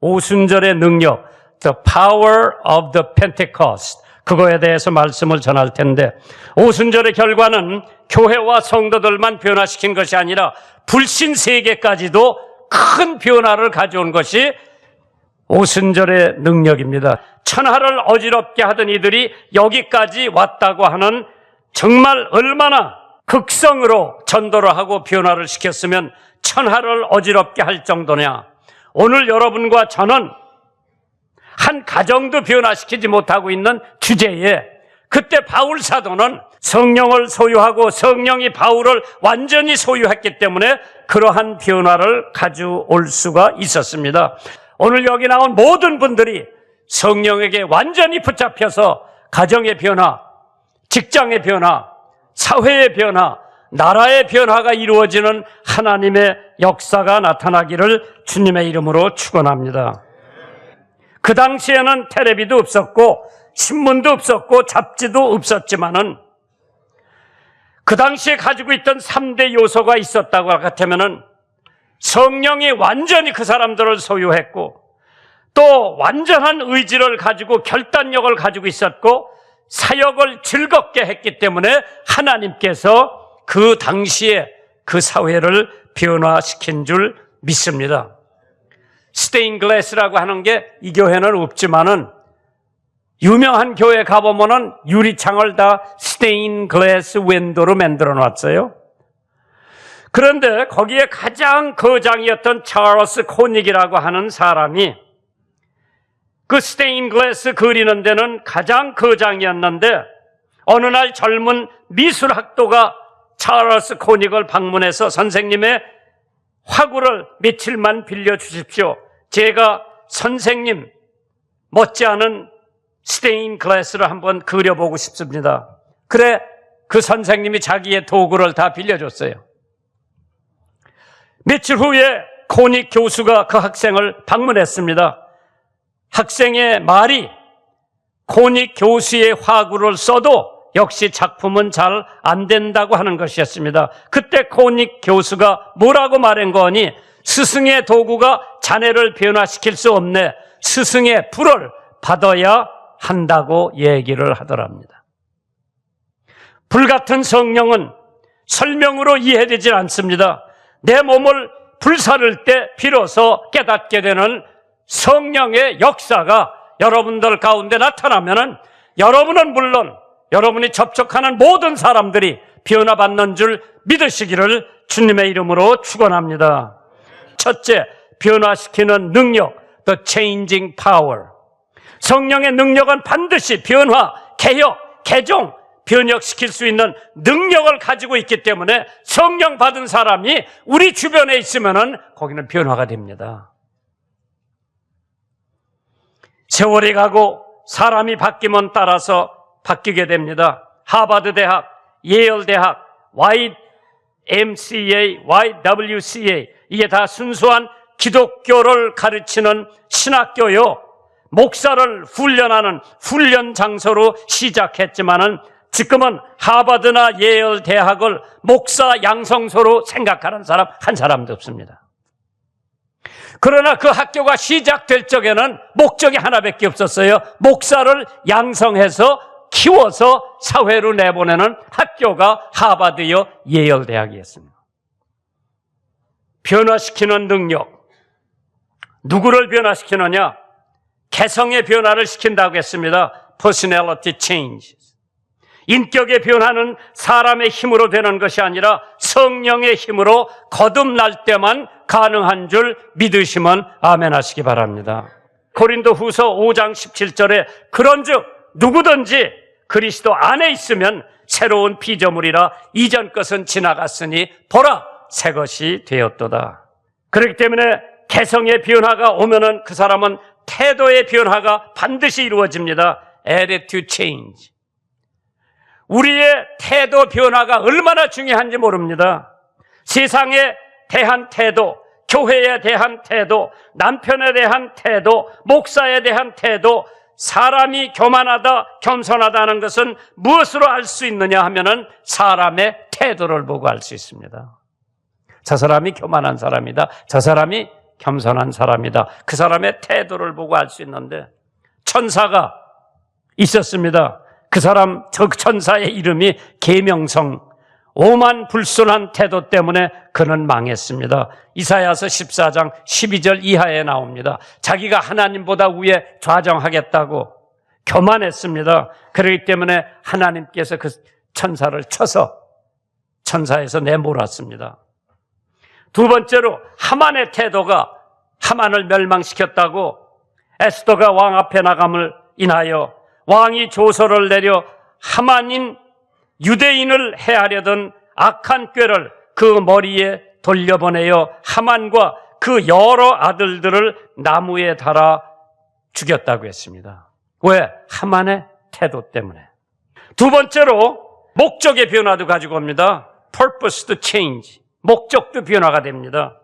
오순절의 능력, the power of the Pentecost. 그거에 대해서 말씀을 전할 텐데, 오순절의 결과는 교회와 성도들만 변화시킨 것이 아니라 불신 세계까지도 큰 변화를 가져온 것이 오순절의 능력입니다. 천하를 어지럽게 하던 이들이 여기까지 왔다고 하는 정말 얼마나 극성으로 전도를 하고 변화를 시켰으면 천하를 어지럽게 할 정도냐. 오늘 여러분과 저는 한 가정도 변화시키지 못하고 있는 주제에 그때 바울 사도는 성령을 소유하고 성령이 바울을 완전히 소유했기 때문에 그러한 변화를 가져올 수가 있었습니다. 오늘 여기 나온 모든 분들이 성령에게 완전히 붙잡혀서 가정의 변화, 직장의 변화, 사회의 변화, 나라의 변화가 이루어지는 하나님의 역사가 나타나기를 주님의 이름으로 축원합니다. 그 당시에는 텔레비도 없었고 신문도 없었고 잡지도 없었지만은 그 당시에 가지고 있던 3대 요소가 있었다고 같으면은 성령이 완전히 그 사람들을 소유했고 또 완전한 의지를 가지고 결단력을 가지고 있었고 사역을 즐겁게 했기 때문에 하나님께서 그 당시에 그 사회를 변화시킨 줄 믿습니다. 스테인 글래스라고 하는 게 이 교회는 없지만은 유명한 교회 가보면은 유리창을 다 스테인 글래스 윈도로 만들어 놨어요. 그런데 거기에 가장 거장이었던 찰스 코닉이라고 하는 사람이 그 스테인 글래스 그리는 데는 가장 거장이었는데 어느 날 젊은 미술학도가 찰스 코닉을 방문해서 선생님의 화구를 며칠만 빌려주십시오. 제가 선생님 못지않은 스테인 글래스를 한번 그려보고 싶습니다. 그래, 그 선생님이 자기의 도구를 다 빌려줬어요. 며칠 후에 코닉 교수가 그 학생을 방문했습니다. 학생의 말이 코닉 교수의 화구를 써도 역시 작품은 잘 안 된다고 하는 것이었습니다. 그때 코닉 교수가 뭐라고 말한 거니? 스승의 도구가 자네를 변화시킬 수 없네. 스승의 불을 받아야 한다고 얘기를 하더랍니다. 불같은 성령은 설명으로 이해되질 않습니다. 내 몸을 불사를 때 비로소 깨닫게 되는 성령의 역사가 여러분들 가운데 나타나면은 여러분은 물론 여러분이 접촉하는 모든 사람들이 변화받는 줄 믿으시기를 주님의 이름으로 축원합니다. 첫째, 변화시키는 능력, the changing power. 성령의 능력은 반드시 변화, 개혁, 개종, 변혁시킬 수 있는 능력을 가지고 있기 때문에 성령 받은 사람이 우리 주변에 있으면은 거기는 변화가 됩니다. 세월이 가고 사람이 바뀌면 따라서 바뀌게 됩니다. 하버드 대학, 예열 대학, YMCA, YWCA 이게 다 순수한 기독교를 가르치는 신학교요. 목사를 훈련하는 훈련 장소로 시작했지만은 지금은 하버드나 예열 대학을 목사 양성소로 생각하는 사람 한 사람도 없습니다. 그러나 그 학교가 시작될 적에는 목적이 하나밖에 없었어요. 목사를 양성해서 키워서 사회로 내보내는 학교가 하버드여 예열 대학이었습니다. 변화시키는 능력. 누구를 변화시키느냐? 개성의 변화를 시킨다고 했습니다. personality change. 인격의 변화는 사람의 힘으로 되는 것이 아니라 성령의 힘으로 거듭날 때만 가능한 줄 믿으시면 아멘 하시기 바랍니다. 고린도 후서 5장 17절에 그런즉 누구든지 그리스도 안에 있으면 새로운 피조물이라 이전 것은 지나갔으니 보라 새 것이 되었도다. 그렇기 때문에 개성의 변화가 오면은 그 사람은 태도의 변화가 반드시 이루어집니다. attitude change. 우리의 태도 변화가 얼마나 중요한지 모릅니다. 세상에 대한 태도, 교회에 대한 태도, 남편에 대한 태도, 목사에 대한 태도, 사람이 교만하다, 겸손하다는 것은 무엇으로 알 수 있느냐 하면은 사람의 태도를 보고 알 수 있습니다. 저 사람이 교만한 사람이다. 저 사람이 겸손한 사람이다. 그 사람의 태도를 보고 알 수 있는데 천사가 있었습니다. 그 사람 저 천사의 이름이 계명성 오만 불순한 태도 때문에 그는 망했습니다. 이사야서 14장 12절 이하에 나옵니다. 자기가 하나님보다 위에 좌정하겠다고 교만했습니다. 그렇기 때문에 하나님께서 그 천사를 쳐서 천사에서 내몰았습니다. 두 번째로 하만의 태도가 하만을 멸망시켰다고 에스더가 왕 앞에 나감을 인하여 왕이 조서를 내려 하만인 유대인을 해하려던 악한 꾀를 그 머리에 돌려보내어 하만과 그 여러 아들들을 나무에 달아 죽였다고 했습니다. 왜? 하만의 태도 때문에. 두 번째로 목적의 변화도 가지고 옵니다. purpose to change. 목적도 변화가 됩니다.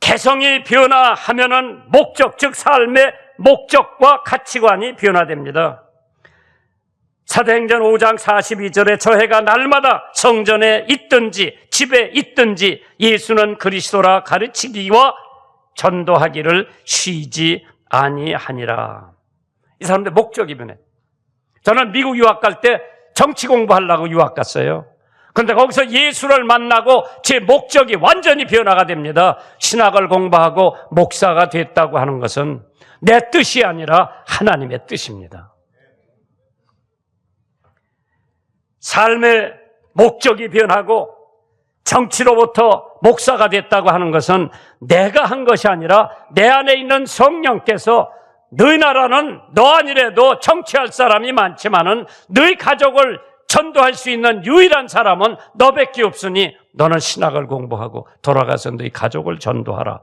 개성이 변화하면은 목적, 즉 삶의 목적과 가치관이 변화됩니다. 사도행전 5장 42절에 저해가 날마다 성전에 있든지 집에 있든지 예수는 그리스도라 가르치기와 전도하기를 쉬지 아니하니라. 이 사람들 목적이 변해. 저는 미국 유학 갈 때 정치 공부하려고 유학 갔어요. 그런데 거기서 예수를 만나고 제 목적이 완전히 변화가 됩니다. 신학을 공부하고 목사가 됐다고 하는 것은 내 뜻이 아니라 하나님의 뜻입니다. 삶의 목적이 변하고 정치로부터 목사가 됐다고 하는 것은 내가 한 것이 아니라 내 안에 있는 성령께서 너희 나라는 너 아니래도 정치할 사람이 많지만은 너희 가족을 전도할 수 있는 유일한 사람은 너밖에 없으니 너는 신학을 공부하고 돌아가서 너희 가족을 전도하라.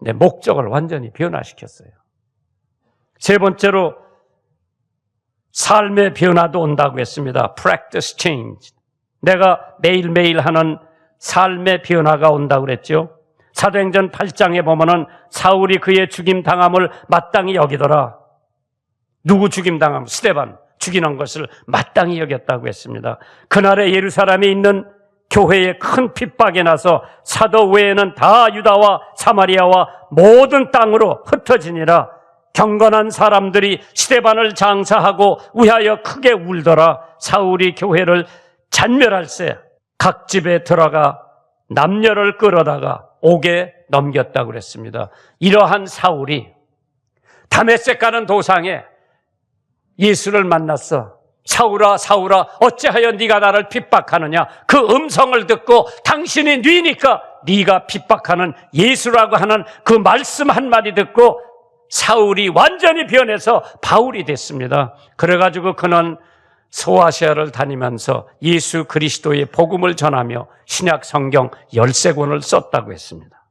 내 목적을 완전히 변화시켰어요. 세 번째로 삶의 변화도 온다고 했습니다. practice change. 내가 매일매일 하는 삶의 변화가 온다고 그랬죠. 사도행전 8장에 보면은 사울이 그의 죽임 당함을 마땅히 여기더라. 누구 죽임 당함? 스테반 죽이는 것을 마땅히 여겼다고 했습니다. 그날에 예루살렘에 있는 교회에 큰 핍박이 나서 사도 외에는 다 유다와 사마리아와 모든 땅으로 흩어지니라 경건한 사람들이 스테반을 장사하고 위하여 크게 울더라 사울이 교회를 잔멸할세 각 집에 들어가 남녀를 끌어다가 옥에 넘겼다고 그랬습니다. 이러한 사울이 다메섹 가는 도상에 예수를 만났어. 사울아 사울아 어찌하여 네가 나를 핍박하느냐 그 음성을 듣고 당신이 뉘니까 네가 핍박하는 예수라고 하는 그 말씀 한마디 듣고 사울이 완전히 변해서 바울이 됐습니다. 그래가지고 그는 소아시아를 다니면서 예수 그리스도의 복음을 전하며 신약 성경 13권을 썼다고 했습니다.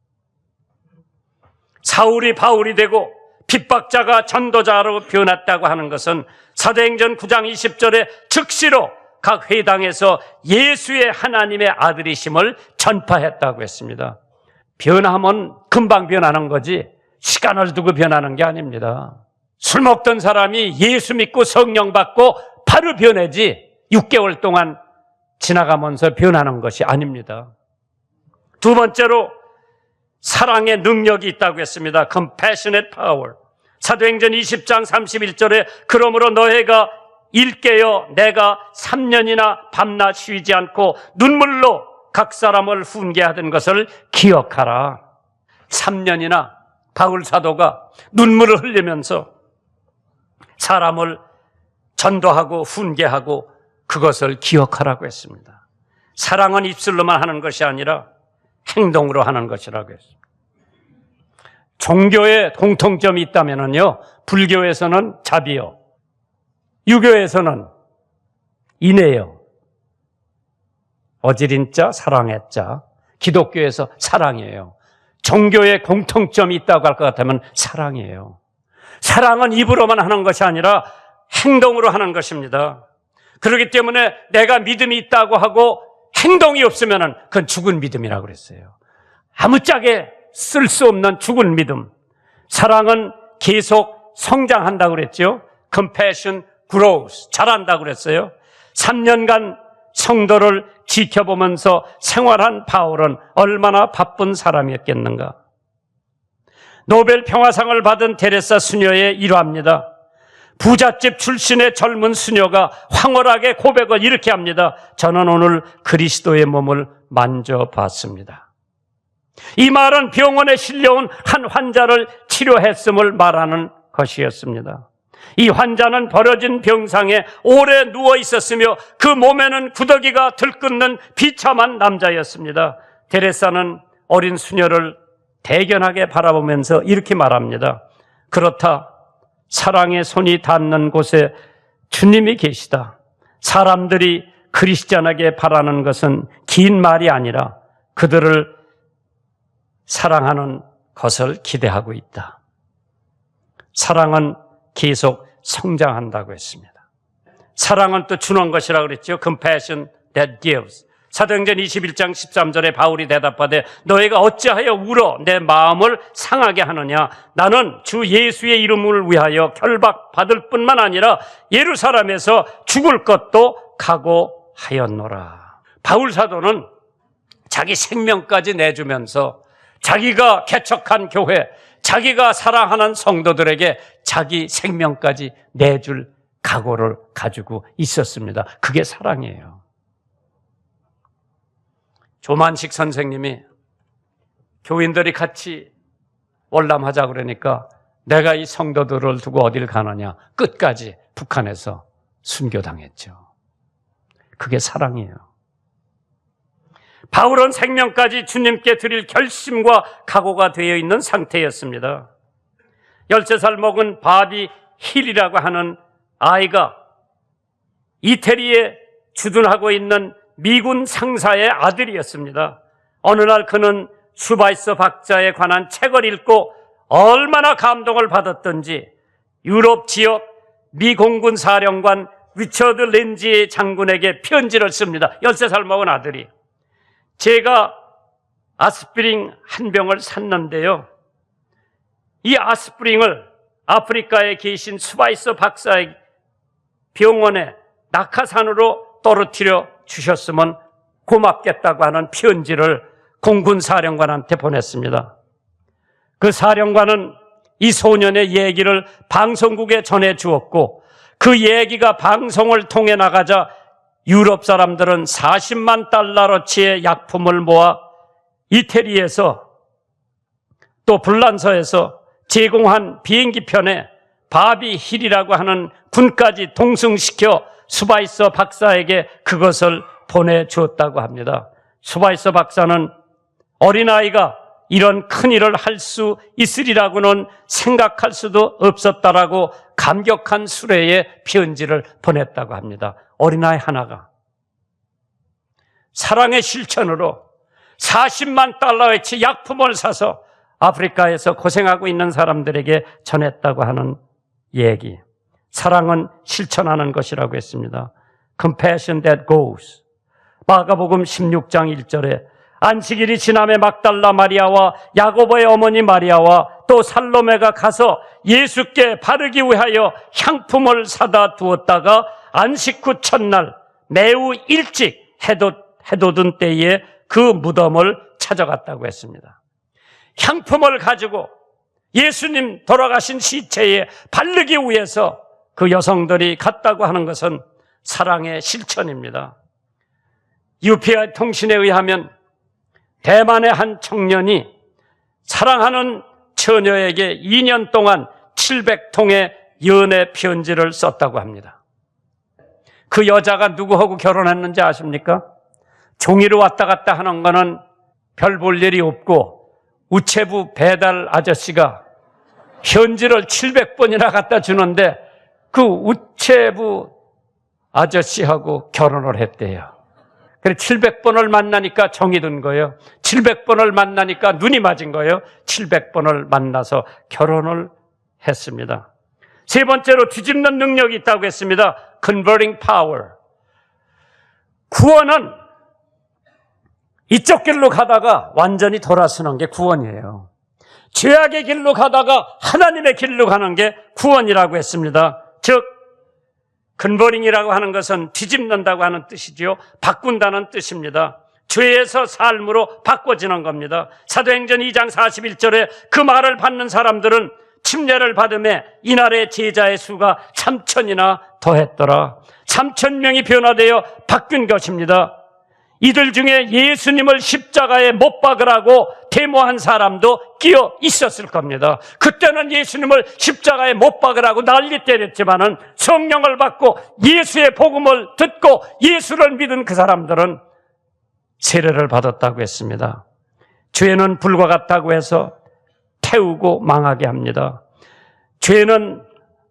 사울이 바울이 되고 핍박자가 전도자로 변했다고 하는 것은 사도행전 9장 20절에 즉시로 각 회당에서 예수의 하나님의 아들이심을 전파했다고 했습니다. 변하면 금방 변하는 거지 시간을 두고 변하는 게 아닙니다. 술 먹던 사람이 예수 믿고 성령 받고 바로 변하지 6개월 동안 지나가면서 변하는 것이 아닙니다. 두 번째로 사랑의 능력이 있다고 했습니다. compassionate power. 사도행전 20장 31절에 그러므로 너희가 일깨어 내가 3년이나 밤낮 쉬지 않고 눈물로 각 사람을 훈계하던 것을 기억하라. 3년이나 바울 사도가 눈물을 흘리면서 사람을 전도하고 훈계하고 그것을 기억하라고 했습니다. 사랑은 입술로만 하는 것이 아니라 행동으로 하는 것이라고 했습니다. 종교의 공통점이 있다면요. 불교에서는 자비요. 유교에서는 인애요. 어지린 자, 사랑의 자. 기독교에서 사랑이에요. 종교의 공통점이 있다고 할 것 같으면 사랑이에요. 사랑은 입으로만 하는 것이 아니라 행동으로 하는 것입니다. 그렇기 때문에 내가 믿음이 있다고 하고 행동이 없으면 그건 죽은 믿음이라고 그랬어요. 아무짝에 쓸 수 없는 죽은 믿음. 사랑은 계속 성장한다고 그랬죠. compassion grows. 자란다고 그랬어요. 3년간 성도를 지켜보면서 생활한 바울은 얼마나 바쁜 사람이었겠는가. 노벨 평화상을 받은 테레사 수녀의 일화입니다. 부잣집 출신의 젊은 수녀가 황홀하게 고백을 이렇게 합니다. 저는 오늘 그리스도의 몸을 만져봤습니다. 이 말은 병원에 실려온 한 환자를 치료했음을 말하는 것이었습니다. 이 환자는 벌어진 병상에 오래 누워 있었으며 그 몸에는 구더기가 들끓는 비참한 남자였습니다. 데레사는 어린 수녀를 대견하게 바라보면서 이렇게 말합니다. 그렇다. 사랑의 손이 닿는 곳에 주님이 계시다. 사람들이 그리스찬에게 바라는 것은 긴 말이 아니라 그들을 사랑하는 것을 기대하고 있다. 사랑은 계속 성장한다고 했습니다. 사랑은 또 주는 것이라고 그랬죠. compassion that gives. 사도행전 21장 13절에 바울이 대답하되 너희가 어찌하여 울어 내 마음을 상하게 하느냐 나는 주 예수의 이름을 위하여 결박받을 뿐만 아니라 예루살렘에서 죽을 것도 각오하였노라. 바울 사도는 자기 생명까지 내주면서 자기가 개척한 교회, 자기가 사랑하는 성도들에게 자기 생명까지 내줄 각오를 가지고 있었습니다. 그게 사랑이에요. 조만식 선생님이 교인들이 같이 월남하자 그러니까 내가 이 성도들을 두고 어딜 가느냐 끝까지 북한에서 순교당했죠. 그게 사랑이에요. 바울은 생명까지 주님께 드릴 결심과 각오가 되어 있는 상태였습니다. 13살 먹은 바비 힐이라고 하는 아이가 이태리에 주둔하고 있는 미군 상사의 아들이었습니다. 어느 날 그는 슈바이서 박자에 관한 책을 읽고 얼마나 감동을 받았던지 유럽 지역 미 공군 사령관 리처드 렌지 장군에게 편지를 씁니다. 13살 먹은 아들이. 제가 아스피린 한 병을 샀는데요. 이 아스피린을 아프리카에 계신 수바이서 박사의 병원에 낙하산으로 떨어뜨려 주셨으면 고맙겠다고 하는 편지를 공군 사령관한테 보냈습니다. 그 사령관은 이 소년의 얘기를 방송국에 전해 주었고 그 얘기가 방송을 통해 나가자 유럽 사람들은 40만 달러어치의 약품을 모아 이태리에서 또 불란서에서 제공한 비행기 편에 바비 힐이라고 하는 군까지 동승시켜 수바이서 박사에게 그것을 보내주었다고 합니다. 수바이서 박사는 어린아이가 이런 큰 일을 할 수 있으리라고는 생각할 수도 없었다라고 감격한 수레에 편지를 보냈다고 합니다. 어린아이 하나가 사랑의 실천으로 40만 달러어치 약품을 사서 아프리카에서 고생하고 있는 사람들에게 전했다고 하는 얘기. 사랑은 실천하는 것이라고 했습니다. Compassion that goes. 마가복음 16장 1절에 안식일이 지남에 막달라 마리아와 야고보의 어머니 마리아와 또 살로메가 가서 예수께 바르기 위하여 향품을 사다 두었다가 안식 후 첫날 매우 일찍 해돋, 해돋은 때에 그 무덤을 찾아갔다고 했습니다. 향품을 가지고 예수님 돌아가신 시체에 바르기 위해서 그 여성들이 갔다고 하는 것은 사랑의 실천입니다. UPI 통신에 의하면 대만의 한 청년이 사랑하는 처녀에게 2년 동안 700통의 연애 편지를 썼다고 합니다. 그 여자가 누구하고 결혼했는지 아십니까? 종이로 왔다 갔다 하는 거는 별 볼 일이 없고 우체부 배달 아저씨가 현지를 700번이나 갖다 주는데 그 우체부 아저씨하고 결혼을 했대요. 그래 700번을 만나니까 정이 든 거예요. 700번을 만나니까 눈이 맞은 거예요. 700번을 만나서 결혼을 했습니다. 세 번째로 뒤집는 능력이 있다고 했습니다. converting power. 구원은 이쪽 길로 가다가 완전히 돌아서는 게 구원이에요. 죄악의 길로 가다가 하나님의 길로 가는 게 구원이라고 했습니다. 즉, 컨버링이라고 하는 것은 뒤집는다고 하는 뜻이지요. 바꾼다는 뜻입니다. 죄에서 삶으로 바꿔지는 겁니다. 사도행전 2장 41절에 그 말을 받는 사람들은 침례를 받음에 이날의 제자의 수가 3천이나 더했더라. 3천 명이 변화되어 바뀐 것입니다. 이들 중에 예수님을 십자가에 못 박으라고 데모한 사람도 끼어 있었을 겁니다. 그때는 예수님을 십자가에 못 박으라고 난리 때렸지만은 성령을 받고 예수의 복음을 듣고 예수를 믿은 그 사람들은 세례를 받았다고 했습니다. 죄는 불과 같다고 해서 태우고 망하게 합니다. 죄는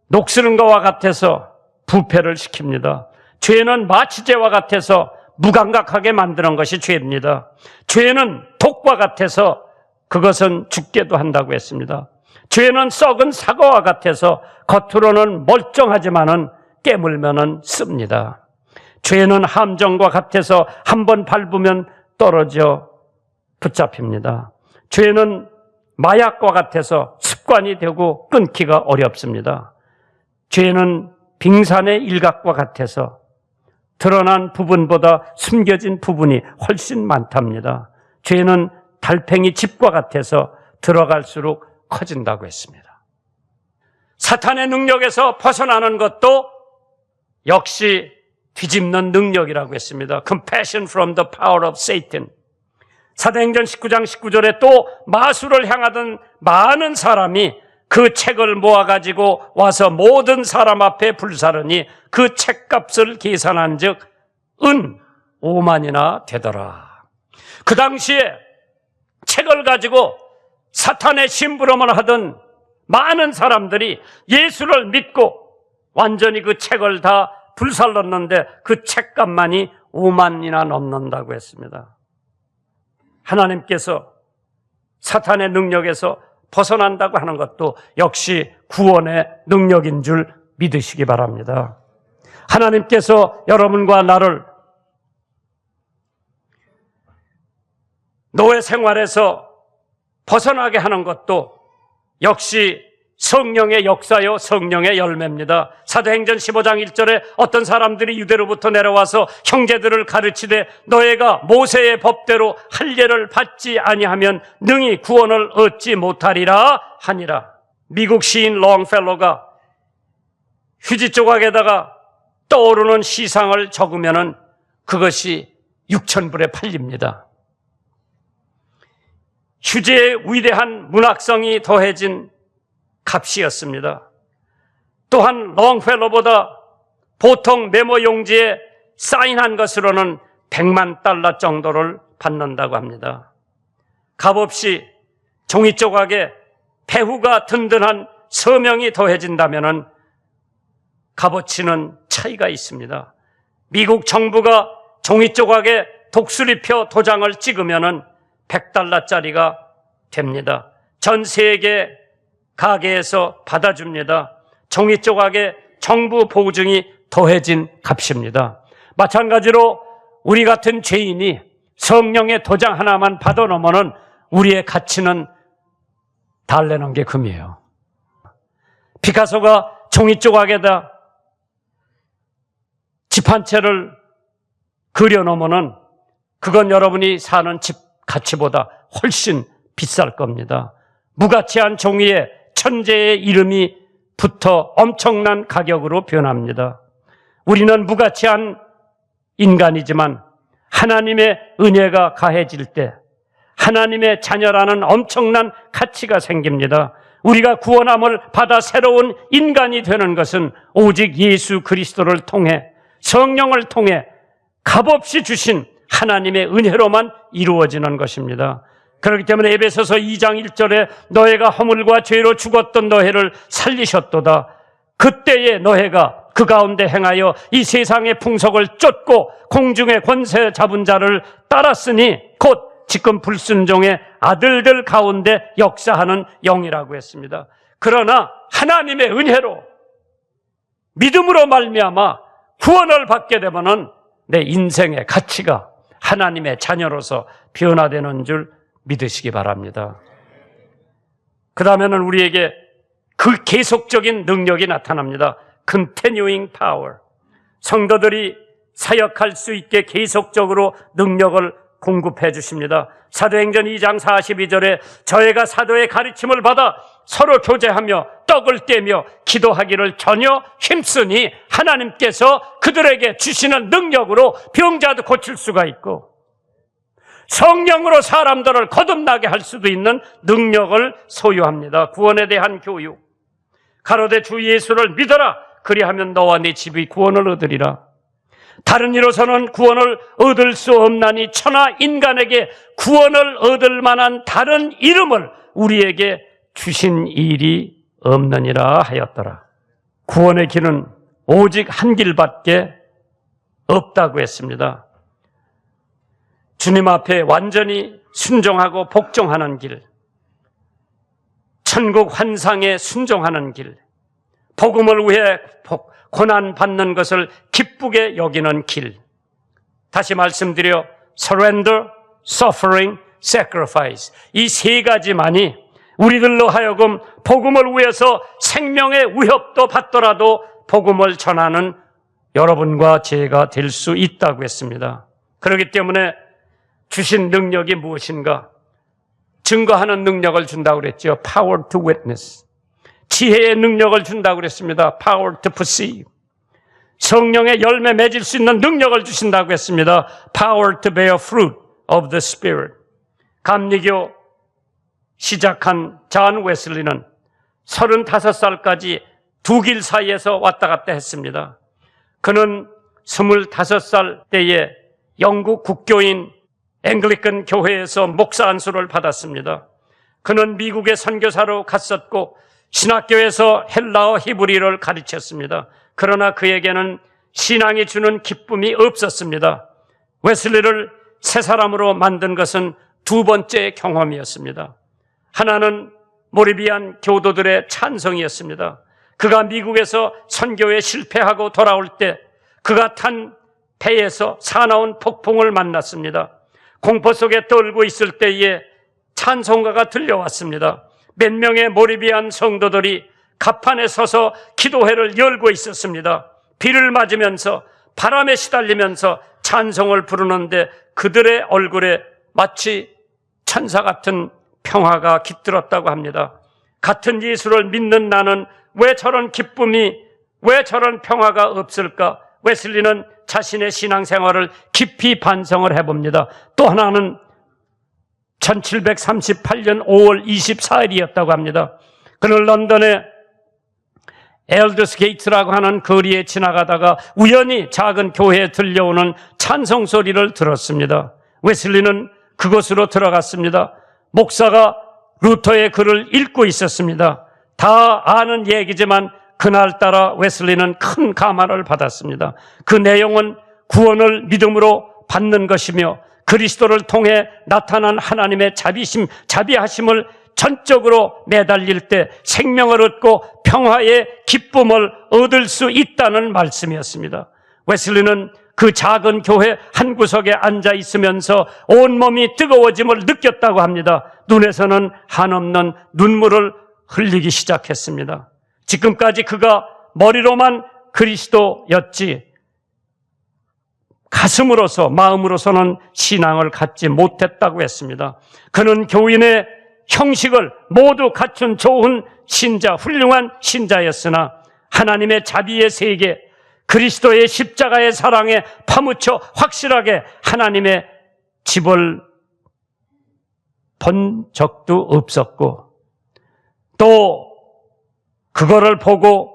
녹슬은 것과 같아서 부패를 시킵니다. 죄는 마취제와 같아서 무감각하게 만드는 것이 죄입니다. 죄는 독과 같아서 그것은 죽게도 한다고 했습니다. 죄는 썩은 사과와 같아서 겉으로는 멀쩡하지만은 깨물면은 씁니다. 죄는 함정과 같아서 한 번 밟으면 떨어져 붙잡힙니다. 죄는 마약과 같아서 습관이 되고 끊기가 어렵습니다. 죄는 빙산의 일각과 같아서 드러난 부분보다 숨겨진 부분이 훨씬 많답니다. 죄는 달팽이 집과 같아서 들어갈수록 커진다고 했습니다. 사탄의 능력에서 벗어나는 것도 역시 뒤집는 능력이라고 했습니다. Compassion from the power of Satan. 사도행전 19장 19절에 또 마수를 향하던 많은 사람이 그 책을 모아가지고 와서 모든 사람 앞에 불사르니 그 책값을 계산한 즉, 은 5만이나 되더라. 그 당시에 책을 가지고 사탄의 심부름을 하던 많은 사람들이 예수를 믿고 완전히 그 책을 다 불살랐는데 그 책값만이 5만이나 넘는다고 했습니다. 하나님께서 사탄의 능력에서 벗어난다고 하는 것도 역시 구원의 능력인 줄 믿으시기 바랍니다. 하나님께서 여러분과 나를 노예 생활에서 벗어나게 하는 것도 역시 성령의 역사요 성령의 열매입니다. 사도행전 15장 1절에 어떤 사람들이 유대로부터 내려와서 형제들을 가르치되 너희가 모세의 법대로 할례를 받지 아니하면 능히 구원을 얻지 못하리라 하니라. 미국 시인 롱펠로가 휴지 조각에다가 떠오르는 시상을 적으면은 그것이 6천 불에 팔립니다. 휴지의 위대한 문학성이 더해진 값이었습니다. 또한 롱펠로보다 보통 메모 용지에 사인한 것으로는 100만 달러 정도를 받는다고 합니다. 값없이 종이 조각에 배후가 든든한 서명이 더해진다면 값어치는 차이가 있습니다. 미국 정부가 종이 조각에 독수리표 도장을 찍으면 100달러짜리가 됩니다. 전 세계 가게에서 받아줍니다. 종이 조각에 정부 보증이 더해진 값입니다. 마찬가지로 우리 같은 죄인이 성령의 도장 하나만 받아놓으면 우리의 가치는 달래는 게 금이에요. 피카소가 종이 조각에다 집 한 채를 그려놓으면 그건 여러분이 사는 집 가치보다 훨씬 비쌀 겁니다. 무가치한 종이에 천재의 이름이 붙어 엄청난 가격으로 변합니다. 우리는 무가치한 인간이지만 하나님의 은혜가 가해질 때 하나님의 자녀라는 엄청난 가치가 생깁니다. 우리가 구원함을 받아 새로운 인간이 되는 것은 오직 예수 그리스도를 통해 성령을 통해 값없이 주신 하나님의 은혜로만 이루어지는 것입니다. 그렇기 때문에 에베소서 2장 1절에 너희가 허물과 죄로 죽었던 너희를 살리셨도다. 그때의 너희가 그 가운데 행하여 이 세상의 풍속을 쫓고 공중의 권세 잡은 자를 따랐으니 곧 지금 불순종의 아들들 가운데 역사하는 영이라고 했습니다. 그러나 하나님의 은혜로 믿음으로 말미암아 구원을 받게 되면은 내 인생의 가치가 하나님의 자녀로서 변화되는 줄 믿으시기 바랍니다. 그 다음에는 우리에게 그 계속적인 능력이 나타납니다. continuing power. 성도들이 사역할 수 있게 계속적으로 능력을 공급해 주십니다. 사도행전 2장 42절에 저희가 사도의 가르침을 받아 서로 교제하며 떡을 떼며 기도하기를 전혀 힘쓰니 하나님께서 그들에게 주시는 능력으로 병자도 고칠 수가 있고 성령으로 사람들을 거듭나게 할 수도 있는 능력을 소유합니다. 구원에 대한 교육. 가로대 주 예수를 믿어라. 그리하면 너와 네 집이 구원을 얻으리라. 다른 이로서는 구원을 얻을 수 없나니 천하 인간에게 구원을 얻을 만한 다른 이름을 우리에게 주신 일이 없느니라 하였더라. 구원의 길은 오직 한 길밖에 없다고 했습니다. 주님 앞에 완전히 순종하고 복종하는 길, 천국 환상에 순종하는 길, 복음을 위해 고난 받는 것을 기쁘게 여기는 길. 다시 말씀드려 surrender, suffering, sacrifice 이 세 가지만이 우리들로 하여금 복음을 위해서 생명의 위협도 받더라도 복음을 전하는 여러분과 제가 될 수 있다고 했습니다. 그렇기 때문에 주신 능력이 무엇인가? 증거하는 능력을 준다고 그랬죠. power to witness. 지혜의 능력을 준다고 그랬습니다. power to perceive. 성령의 열매 맺을 수 있는 능력을 주신다고 했습니다. power to bear fruit of the spirit. 감리교 시작한 잔 웨슬리는 35살까지 두 길 사이에서 왔다 갔다 했습니다. 그는 25살 때에 영국 국교인 앵글리칸 교회에서 목사 안수를 받았습니다. 그는 미국의 선교사로 갔었고 신학교에서 헬라어 히브리를 가르쳤습니다. 그러나 그에게는 신앙이 주는 기쁨이 없었습니다. 웨슬리를 새 사람으로 만든 것은 두 번째 경험이었습니다. 하나는 모리비안 교도들의 찬성이었습니다. 그가 미국에서 선교에 실패하고 돌아올 때 그가 탄 배에서 사나운 폭풍을 만났습니다. 공포 속에 떨고 있을 때에 찬송가가 들려왔습니다. 몇 명의 모리비안 성도들이 갑판에 서서 기도회를 열고 있었습니다. 비를 맞으면서 바람에 시달리면서 찬송을 부르는데 그들의 얼굴에 마치 천사 같은 평화가 깃들었다고 합니다. 같은 예수를 믿는 나는 왜 저런 기쁨이, 왜 저런 평화가 없을까? 웨슬리는 자신의 신앙생활을 깊이 반성을 해봅니다. 또 하나는 1738년 5월 24일이었다고 합니다. 그는 런던의 엘더스 게이트라고 하는 거리에 지나가다가 우연히 작은 교회에 들려오는 찬송 소리를 들었습니다. 웨슬리는 그곳으로 들어갔습니다. 목사가 루터의 글을 읽고 있었습니다. 다 아는 얘기지만 그날따라 웨슬리는 큰 감화를 받았습니다. 그 내용은 구원을 믿음으로 받는 것이며 그리스도를 통해 나타난 하나님의 자비심, 자비하심을 전적으로 매달릴 때 생명을 얻고 평화의 기쁨을 얻을 수 있다는 말씀이었습니다. 웨슬리는 그 작은 교회 한 구석에 앉아 있으면서 온몸이 뜨거워짐을 느꼈다고 합니다. 눈에서는 한없는 눈물을 흘리기 시작했습니다. 지금까지 그가 머리로만 그리스도였지 가슴으로서 마음으로서는 신앙을 갖지 못했다고 했습니다. 그는 교인의 형식을 모두 갖춘 좋은 신자, 훌륭한 신자였으나 하나님의 자비의 세계, 그리스도의 십자가의 사랑에 파묻혀 확실하게 하나님의 집을 본 적도 없었고 또 그거를 보고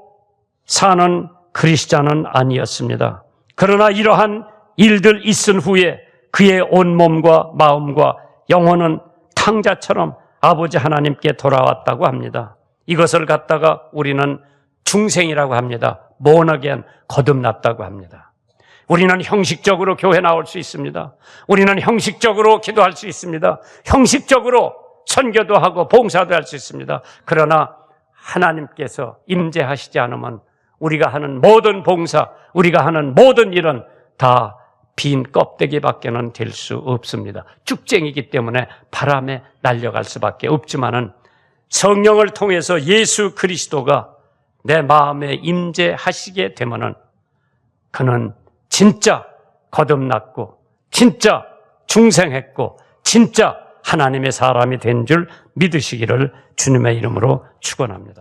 사는 그리스자는 아니었습니다. 그러나 이러한 일들 있은 후에 그의 온 몸과 마음과 영혼은 탕자처럼 아버지 하나님께 돌아왔다고 합니다. 이것을 갖다가 우리는 중생이라고 합니다. 모나겐 거듭났다고 합니다. 우리는 형식적으로 교회 나올 수 있습니다. 우리는 형식적으로 기도할 수 있습니다. 형식적으로 선교도 하고 봉사도 할 수 있습니다. 그러나 하나님께서 임재하시지 않으면 우리가 하는 모든 봉사, 우리가 하는 모든 일은 다 빈 껍데기밖에는 될 수 없습니다. 쭉쟁이기 때문에 바람에 날려갈 수밖에 없지만은 성령을 통해서 예수 그리스도가 내 마음에 임재하시게 되면은 그는 진짜 거듭났고 진짜 중생했고 진짜 하나님의 사람이 된 줄 믿으시기를 주님의 이름으로 축원합니다.